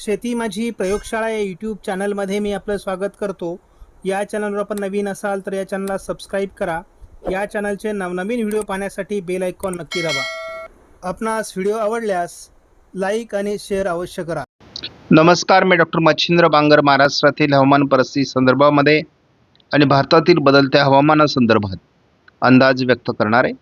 शेती माझी प्रयोगशाळा या यूट्यूब चॅनलमध्ये मी आपलं स्वागत करतो. या चॅनलवर आपण नवीन असाल तर या चॅनलला सबस्क्राईब करा. या चॅनलचे नवनवीन व्हिडिओ पाहण्यासाठी बेल आयकॉन नक्की दाबा. आपणास व्हिडिओ आवडल्यास लाईक आणि शेअर अवश्य करा. नमस्कार मी डॉक्टर मच्छिंद्र बांगर महाराष्ट्रातील हवामान परिस्थिती संदर्भामध्ये आणि भारतातील बदलत्या हवामानासंदर्भात अंदाज व्यक्त करणारे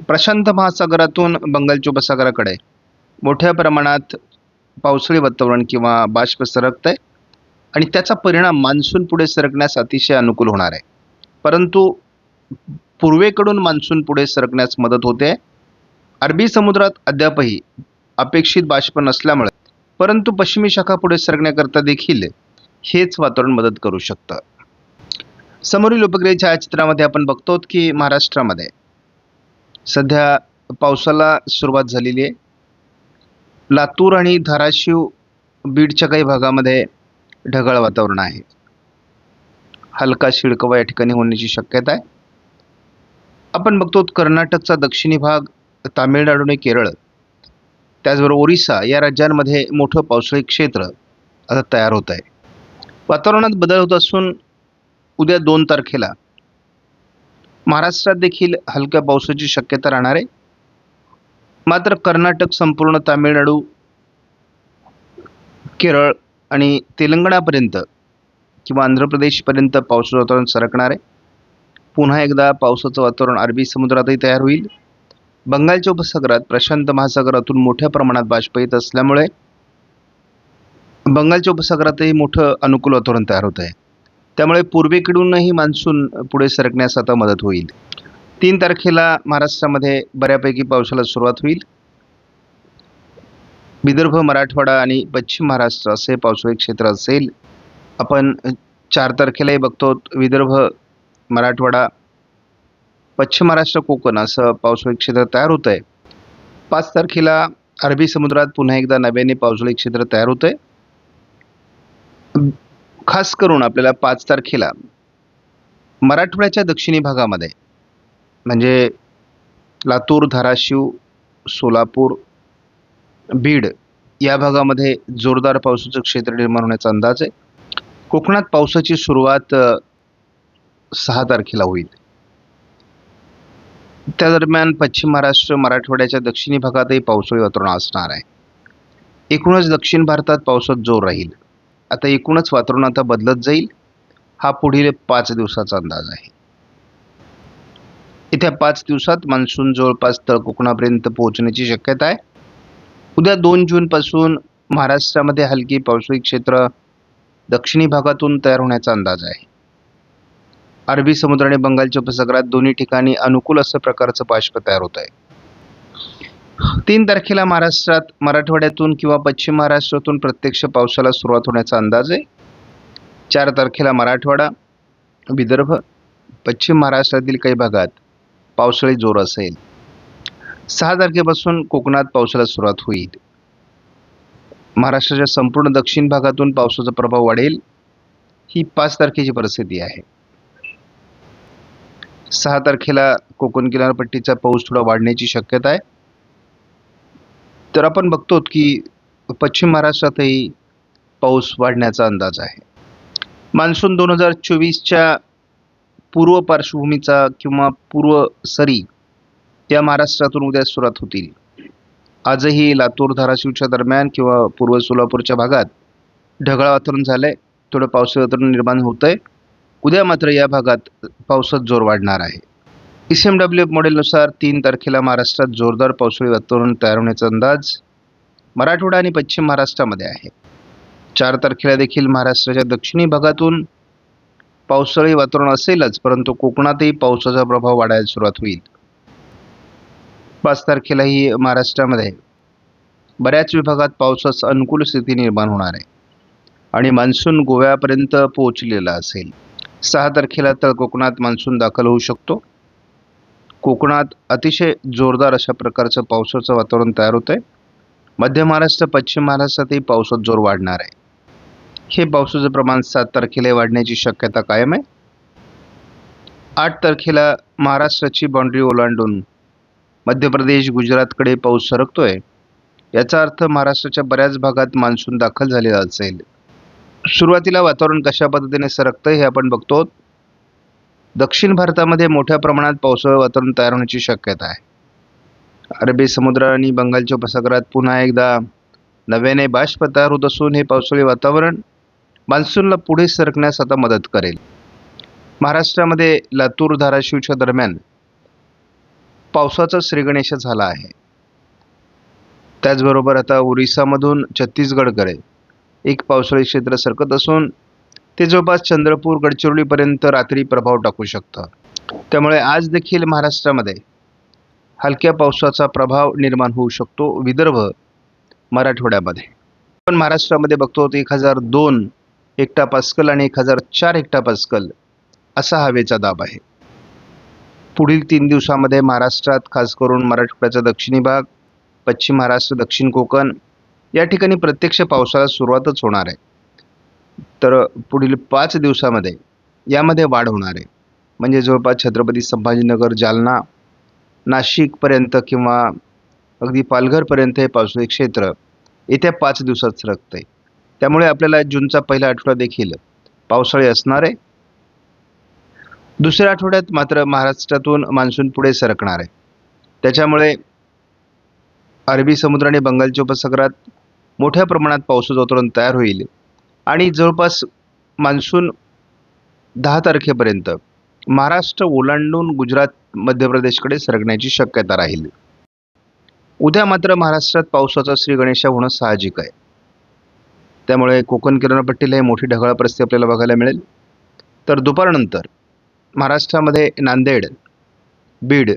प्रशांत महासागरातून बंगालच्या उपसागराकडे. मोठ्या प्रमाणात पावसाळी वातावरण किंवा बाष्प सरकत आहे आणि त्याचा परिणाम मान्सून पुढे सरकण्यास अतिशय अनुकूल होणार आहे. परंतु पूर्वेकडून मान्सून पुढे सरकण्यास मदत होते. अरबी समुद्रात अद्यापही अपेक्षित बाष्प नसल्यामुळे परंतु पश्चिमी शाखा पुढे सरकण्याकरता देखील हेच वातावरण मदत करू शकतं. समोरील उपग्रह छायाचित्रामध्ये आपण बघतो की महाराष्ट्रामध्ये सध्या पावसाला सुरुवात झालेली आहे. लातूर आणि धाराशिव बीडच्या काही भागामध्ये ढगाळ वातावरण आहे. हलका शिडकवा या ठिकाणी होण्याची शक्यता आहे. आपण बघतो कर्नाटकचा दक्षिणी भाग तामिळनाडू आणि केरळ. त्याचबरोबर ओरिसा या राज्यांमध्ये मोठं पावसाळी क्षेत्र आता तयार होत आहे. वातावरणात बदल होत असून उद्या दोन तारखेला महाराष्ट्रात देखील हलक्या पावसाची शक्यता राहणार आहे. मात्र कर्नाटक संपूर्ण तामिळनाडू केरळ आणि तेलंगणापर्यंत किंवा आंध्र प्रदेशपर्यंत पावसाचं वातावरण सरकणार आहे. पुन्हा एकदा पावसाचं वातावरण अरबी समुद्रातही तयार होईल. बंगालच्या उपसागरात प्रशांत महासागरातून मोठ्या प्रमाणात बाष्प येत असल्यामुळे बंगालच्या उपसागरातही मोठं अनुकूल वातावरण तयार होत आहे. त्यामुळे पूर्वेकडूनही मान्सून पुढे सरकण्यास आता मदत होईल. तीन तारखेला महाराष्ट्रामध्ये बऱ्यापैकी पावसाला सुरुवात होईल. विदर्भ मराठवाडा आणि पश्चिम महाराष्ट्र असे पावसाळी क्षेत्र असेल. आपण चार तारखेलाही बघतो विदर्भ मराठवाडा पश्चिम महाराष्ट्र कोकण असं पावसाळी क्षेत्र तयार होतं आहे पाच तारखेला अरबी समुद्रात पुन्हा एकदा नव्याने पावसाळी क्षेत्र तयार होतं आहे खास करून आपल्याला पाच तारखेला मराठवाड्याच्या दक्षिणी भागामध्ये म्हणजे लातूर धाराशिव सोलापूर बीड या भागामध्ये जोरदार पावसाचं क्षेत्र निर्माण होण्याचा अंदाज आहे. कोकणात पावसाची सुरुवात सहा तारखेला होईल. त्या दरम्यान पश्चिम महाराष्ट्र मराठवाड्याच्या दक्षिणी भागातही पावसाळी वातावरण असणार आहे. एकूणच दक्षिण भारतात पावसात जोर राहील. आता एकूणच वातावरण आता बदलत जाईल. हा पुढील पाच दिवसाचा अंदाज आहे. येत्या पाच दिवसात मान्सून जवळपास तळ कोकणापर्यंत पोहोचण्याची शक्यता आहे. उद्या दोन जूनपासून महाराष्ट्रामध्ये हलकी पावसाळी क्षेत्र दक्षिणी भागातून तयार होण्याचा अंदाज आहे. अरबी समुद्र आणि बंगालच्या उपसागरात दोन्ही ठिकाणी अनुकूल असं प्रकारचं बाष्प तयार होत आहे. तीन तारखेला महाराष्ट्रात मराठवाड्यातून किंवा पश्चिम महाराष्ट्रातून प्रत्यक्ष पावसाला सुरुवात होण्याचा अंदाज आहे. चार तारखेला मराठवाडा विदर्भ पश्चिम महाराष्ट्रातील काही भागात पावसाळी जोर असेल. सहा तारखेपासून कोकणात पावसाला सुरुवात होईल. महाराष्ट्राच्या संपूर्ण दक्षिण भागातून पावसाचा प्रभाव वाढेल. ही पाच तारखेची परिस्थिती आहे. सहा तारखेला कोकण किनारपट्टीचा पाऊस थोडा वाढण्याची शक्यता आहे. तर आपण बघतो की पश्चिम महाराष्ट्रातही पाऊस वाढण्याचा अंदाज आहे. मान्सून दोन हजार चोवीसच्या पूर्व पार्श्वभूमीचा किंवा पूर्व सरी या महाराष्ट्रातून उद्या सुरुवात होतील. आजही लातूर धाराशिवच्या दरम्यान किंवा पूर्व सोलापूरच्या भागात ढगाळ वातावरण झालं आहे थोडं पावसाळी वातावरण निर्माण होतं आहे उद्या मात्र या भागात पावसात जोर वाढणार आहे. E C M W F मॉडेलनुसार तीन तारखेला महाराष्ट्रात जोरदार पावसाळी वातावरण तयार होण्याचा अंदाज मराठवाडा आणि पश्चिम महाराष्ट्रामध्ये आहे. चार तारखेला देखील महाराष्ट्राच्या दक्षिणी भागातून पावसाळी वातावरण असेलच परंतु कोकणातही पावसाचा प्रभाव वाढायला सुरुवात होईल. पाच तारखेलाही महाराष्ट्रामध्ये बऱ्याच विभागात पावसास अनुकूल स्थिती निर्माण होणार आहे आणि मान्सून गोव्यापर्यंत पोहोचलेला असेल. सहा तारखेला तर कोकणात मान्सून दाखल होऊ शकतो. कोकणात अतिशय जोरदार अशा प्रकारचं पावसाचं वातावरण तयार होतं आहे मध्य महाराष्ट्र पश्चिम महाराष्ट्रातही पावसात जोर वाढणार आहे. हे पावसाचं प्रमाण सात तारखेला वाढण्याची शक्यता कायम आहे. आठ तारखेला महाराष्ट्राची बाँड्री ओलांडून मध्य प्रदेश गुजरातकडे पाऊस सरकतोय. याचा अर्थ महाराष्ट्राच्या बऱ्याच भागात मान्सून दाखल झालेला असेल. सुरुवातीला वातावरण कशा पद्धतीने सरकतं हे आपण बघतो. दक्षिण भारतामध्ये मोठ्या प्रमाणात पावसाळं वातावरण तयार होण्याची शक्यता आहे. अरबी समुद्र आणि बंगालच्या उपसागरात पुन्हा एकदा नव्याने बाष्प तयार होत असून हे पावसाळी वातावरण मान्सूनला पुढे सरकण्यास आता मदत करेल. महाराष्ट्रामध्ये लातूर धाराशिवच्या दरम्यान पावसाचा श्रीगणेश झाला आहे. त्याचबरोबर आता ओरिसामधून छत्तीसगडकडे एक पावसाळी क्षेत्र सरकत असून ते जवळपास चंद्रपूर गडचिरोलीपर्यंत रात्री प्रभाव टाकू शकतं. त्यामुळे आज देखील महाराष्ट्रामध्ये हलक्या पावसाचा प्रभाव निर्माण होऊ शकतो विदर्भ मराठवाड्यामध्ये. पण महाराष्ट्रामध्ये बघतो एक हजार दोन हेक्टा पास्कल आणि एक हजार चार हेक्टा पास्कल असा हवेचा दाब आहे. पुढील तीन दिवसामध्ये महाराष्ट्रात खास करून मराठवाड्याचा दक्षिणी भाग पश्चिम महाराष्ट्र दक्षिण कोकण या ठिकाणी प्रत्यक्ष पावसाला सुरुवातच होणार आहे. तर पुढील पाच दिवसामध्ये यामध्ये वाढ होणार आहे. म्हणजे जवळपास छत्रपती संभाजीनगर जालना नाशिकपर्यंत किंवा अगदी पालघरपर्यंत हे पावसाळी क्षेत्र येत्या पाच दिवसात सरकतं आहे त्यामुळे आपल्याला जूनचा पहिला आठवडा देखील पावसाळी असणार आहे. दुसऱ्या आठवड्यात मात्र महाराष्ट्रातून मान्सून पुढे सरकणार आहे. त्याच्यामुळे अरबी समुद्र आणि बंगालच्या उपसागरात मोठ्या प्रमाणात पावसाचं वातावरण तयार होईल. आणि जवळपास मान्सून दहा तारखेपर्यंत महाराष्ट्र ओलांडून गुजरात मध्य प्रदेशकडे सरकण्याची शक्यता राहील. उद्या मात्र महाराष्ट्रात पावसाचा श्री गणेशा होणं साहजिक आहे. त्यामुळे कोकण किनारपट्टीला ही मोठी ढगाळ परिस्थिती आपल्याला बघायला मिळेल. तर दुपारनंतर महाराष्ट्रामध्ये नांदेड बीड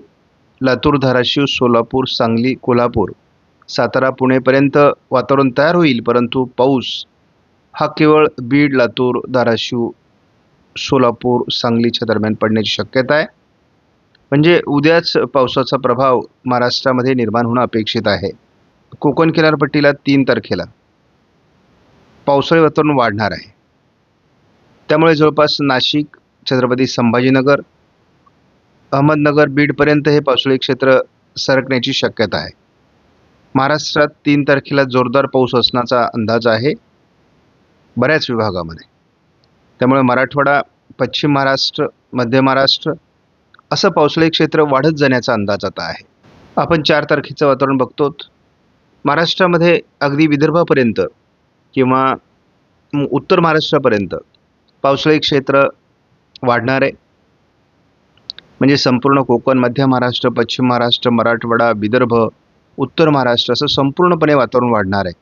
लातूर धाराशिव सोलापूर सांगली कोल्हापूर सातारा पुणेपर्यंत वातावरण तयार होईल परंतु पाऊस हा केवळ बीड लातूर धाराशिव सोलापूर सांगलीच्या दरम्यान पडण्याची शक्यता आहे. म्हणजे उद्याच पावसाचा प्रभाव महाराष्ट्रामध्ये निर्माण होणं अपेक्षित आहे. कोकण किनारपट्टीला तीन तारखेला पावसाळी वातावरण वाढणार आहे. त्यामुळे जवळपास नाशिक छत्रपती संभाजीनगर अहमदनगर बीडपर्यंत हे पावसाळी क्षेत्र सरकण्याची शक्यता आहे. महाराष्ट्रात तीन तारखेला जोरदार पाऊस असण्याचा अंदाज आहे. बऱ्याच विभागामध्ये. त्यामुळे मराठवाडा पश्चिम महाराष्ट्र मध्य महाराष्ट्र असं पावसाळी क्षेत्र वाढत जाण्याचा अंदाज आता आहे. आपण चार तारखेचं वातावरण बघतो महाराष्ट्रामध्ये अगदी विदर्भापर्यंत किंवा उत्तर महाराष्ट्रापर्यंत पावसाळी क्षेत्र वाढणार आहे म्हणजे संपूर्ण कोकण मध्य महाराष्ट्र पश्चिम महाराष्ट्र मराठवाडा विदर्भ उत्तर महाराष्ट्र असं संपूर्णपणे वातावरण वाढणार. आहे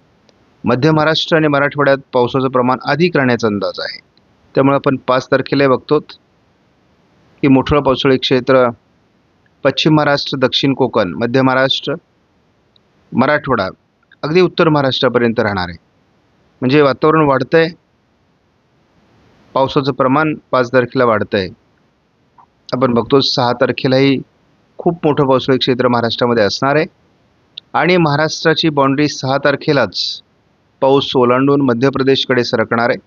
मध्य महाराष्ट्र आणि मराठवाड्यात पावसाचं प्रमाण अधिक राहण्याचा अंदाज आहे. त्यामुळे आपण पाच तारखेला बघतो की मोठं पावसाळी क्षेत्र पश्चिम महाराष्ट्र दक्षिण कोकण मध्य महाराष्ट्र मराठवाडा अगदी उत्तर महाराष्ट्रापर्यंत राहणार. आहे म्हणजे वातावरण वाढतं आहे पावसाचं प्रमाण पाच तारखेला वाढतं आहे आपण बघतो सहा तारखेलाही खूप मोठं पावसाळी क्षेत्र महाराष्ट्रामध्ये असणार आहे. आणि महाराष्ट्राची बाउंड्री सहा तारखेलाच पाऊस ओलांडून मध्य प्रदेशकडे सरकणार आहे.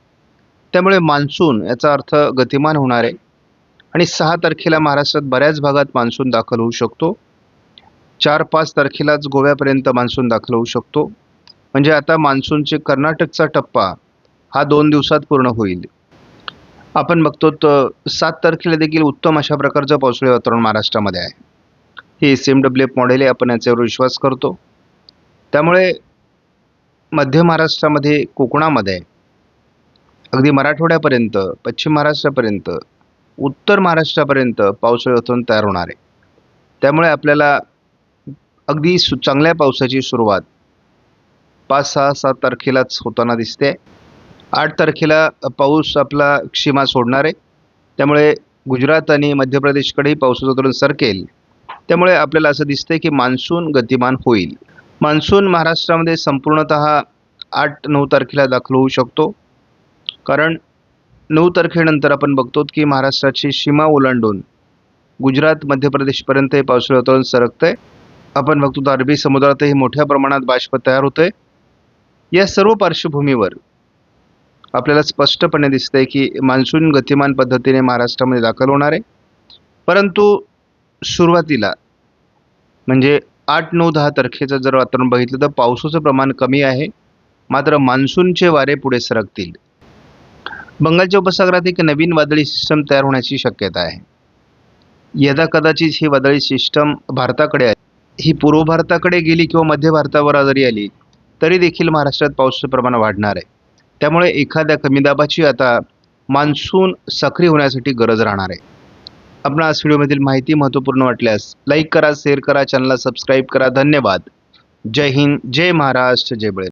त्यामुळे मान्सून याचा अर्थ गतिमान होणार आहे. आणि सहा तारखेला महाराष्ट्रात बऱ्याच भागात मान्सून दाखल होऊ शकतो. चार पाच तारखेलाच गोव्यापर्यंत मान्सून दाखल होऊ शकतो. म्हणजे आता मान्सूनचे कर्नाटकचा टप्पा हा दोन दिवसात पूर्ण होईल. आपण बघतो तर सात तारखेला देखील उत्तम अशा प्रकारचं पावसाळी वातावरण महाराष्ट्रामध्ये आहे. हे S M W F model आहे आपण याच्यावर विश्वास करतो. त्यामुळे मध्य महाराष्ट्रामध्ये कोकणामध्ये अगदी मराठवाड्यापर्यंत पश्चिम महाराष्ट्रापर्यंत उत्तर महाराष्ट्रापर्यंत पावसाळी वातावरण तयार होणार आहे. त्यामुळे आपल्याला अगदी सु चांगल्या पावसाची सुरुवात पाच सहा सात तारखेलाच होताना दिसते. आठ तारखेला पाऊस आपला सीमा सोडणार आहे. त्यामुळे गुजरात आणि मध्य प्रदेशकडेही पावसाचं धोरण सरकेल. त्यामुळे आपल्याला असं दिसतंय की मान्सून गतिमान होईल. मान्सून महाराष्ट्रामध्ये संपूर्णत आठ नऊ तारखेला दाखल होऊ शकतो. कारण नऊ तारखेनंतर आपण बघतो की महाराष्ट्राची सीमा ओलांडून गुजरात मध्य प्रदेशपर्यंत हे पावसाळी वातावरण सरकतंय. आपण बघतो तर अरबी समुद्रातही मोठ्या प्रमाणात बाष्प तयार होते या सर्व पार्श्वभूमीवर आपल्याला स्पष्टपणे दिसतंय की मान्सून गतिमान पद्धतीने महाराष्ट्रामध्ये दाखल होणार आहे. परंतु सुरुवातीला म्हणजे आठ नऊ दहा तारखेचं जर वातावरण बघितलं तर पावसाचं प्रमाण कमी आहे. मात्र मान्सूनचे वारे पुढे सरकतील. बंगालच्या उपसागरात एक नवीन वादळी सिस्टम तयार होण्याची शक्यता आहे. यदा कदाचित ही वादळी सिस्टम भारताकडे आहे ही पूर्व भारताकडे गेली किंवा मध्य भारतावर जरी आली तरी देखील महाराष्ट्रात पावसाचं प्रमाण वाढणार आहे. त्यामुळे एखाद्या कमी दाबाची आता मान्सून सक्रिय होण्यासाठी गरज राहणार आहे. आपण आज व्हिडिओमधील माहिती महत्त्वपूर्ण वाटल्यास लाईक करा शेअर करा चॅनलला सबस्क्राईब करा. धन्यवाद. जय हिंद जय महाराष्ट्र जय बळे